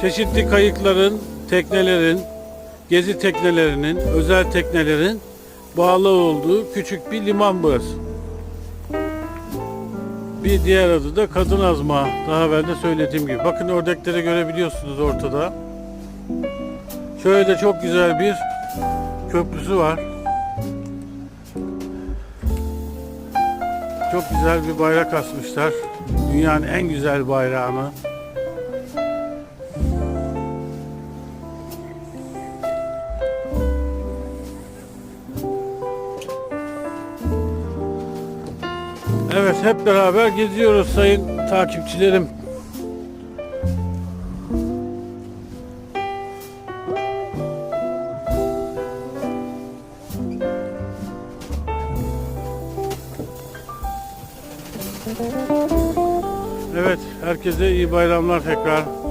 çeşitli kayıkların, teknelerin, gezi teknelerinin, özel teknelerin bağlı olduğu küçük bir liman burası. Bir diğer adı da Kadın Azma. Daha evvel de söylediğim gibi. Bakın ördekleri görebiliyorsunuz ortada. Şöyle de çok güzel bir köprüsü var. Çok güzel bir bayrak asmışlar. Dünyanın en güzel bayrağını. Evet hep beraber geziyoruz sayın takipçilerim. Evet herkese iyi bayramlar tekrar.